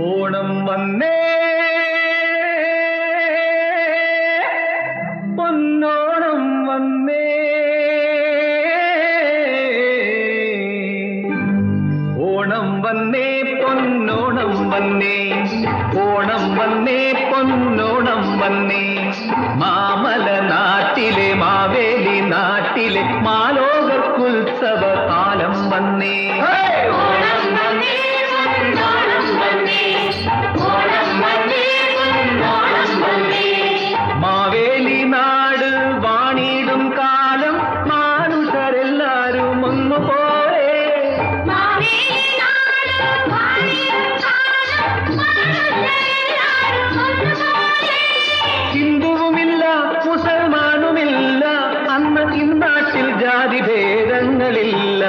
ഓണം വന്നേ. പൊന്നോണം വന്നേ. ഓണം വന്നേ പൊന്നോണം വന്നേ. ഓണം വന്നേ പൊന്നോണം വന്നേ. മാമല നാട്ടിലെ മാവേലി നാട്ടിലെ മാലോകർക്കുത്സവ കാലം വന്നേ. നാട്ടിൽ ജാതി ഭേദങ്ങളില്ല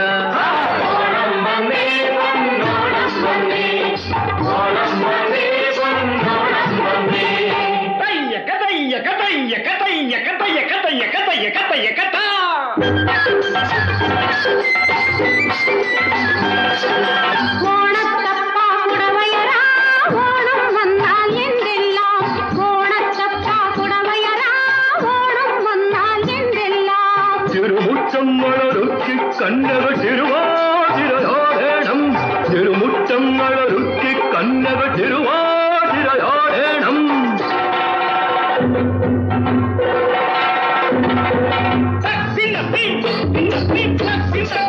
Thank you. கண்ணவர் திருவாதிரையாடேனம் திருமுட்டம் அழருக்கி கண்ணவர் திருவாதிரையாடேனம் சின்ன பீட் சின்ன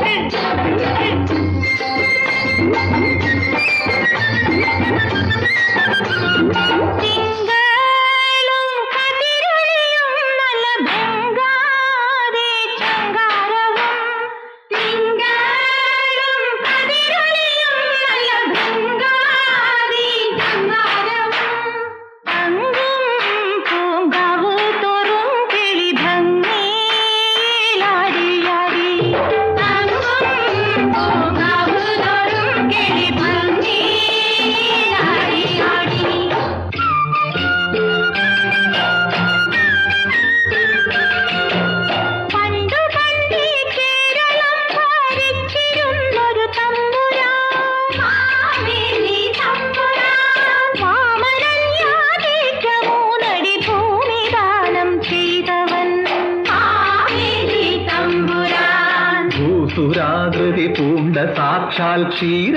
ഭൂസുരാകൃതി പൂണ്ട സാക്ഷാൽ ക്ഷീരസാഗരശായിയും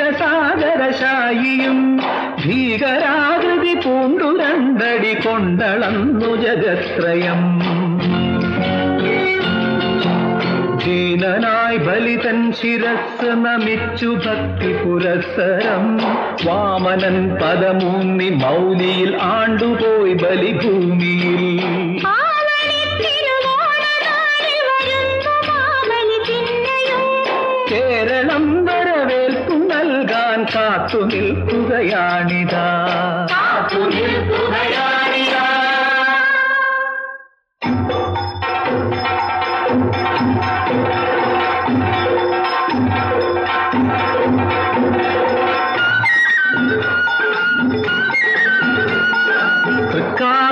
ഭീകരാകൃതി പൂണ്ടു രണ്ടടി കൊണ്ടളന്നു ജഗത്രയം ദീനനായി ബലിതൻ ശിരസ് നമിച്ചു ഭക്തി പുരസ്സരം. വാമനൻ പദമൂന്നി മൗലിയിൽ ആണ്ടുപോയി ബലിഭൂമിയിൽ നൽകാൻ കാത്തു നിൽക്കുകയാണിതാ കാത്തു നിൽക്കുകയാണിതാ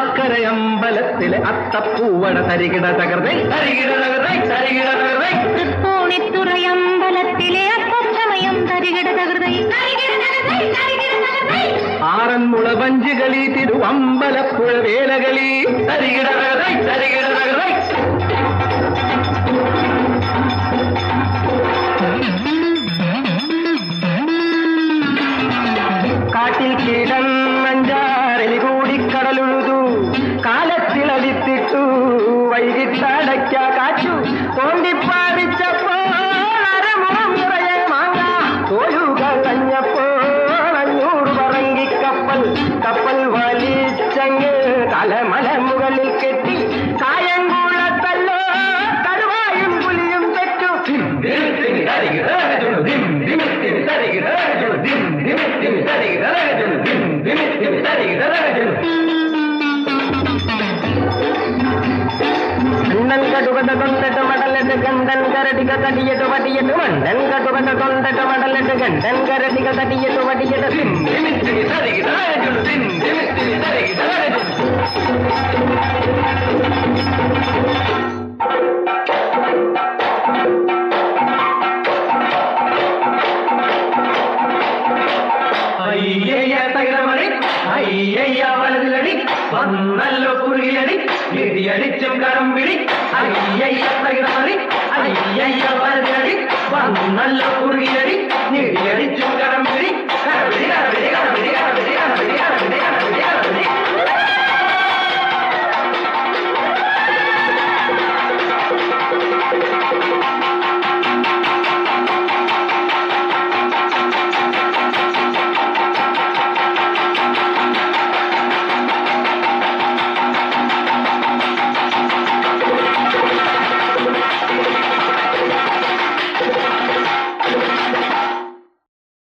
തൃക്കാക്കരയമ്പലത്തിലെ അത്തപ്പൂവട തരികിട തകർന്നേ. തരികിട തകർന്നേ തരികിട തകർന്നേ. തൃപ്പൂണിത്തുറയമ്പലത്തിലെ ആറന്മുള വഞ്ചികളി തിരുവമ്പലപ്പുഴ വേലകളി. തരികിട തരികിട കാട്ടിൽ കിടന്നഞ്ചാറിൽ കൂടി കടലുഴുതു കാലത്തിലടിത്തിട്ടു വൈകിട്ടടയ്ക്ക കാറ്റു തോണ്ടിപ്പാറിച്ചപ്പോൾ గంటన్ కరటిక కటియటు వటియటు వంటన్ కటువట తొందట వడలట గంటన్ కరటిక కటియటు వటియట సింధిమిత్తిని సరిగి దారజుడు సింధిమిత్తిని సరిగి దారజుడు ஐயையா மலர்களடி வண்ணல்ல குறுகிலடி இடியடிச்சும் கரம்பிடி ஐயையா தகிரமடி ஐயையா மலர்களடி வண்ணல்ல குறுகிலடி.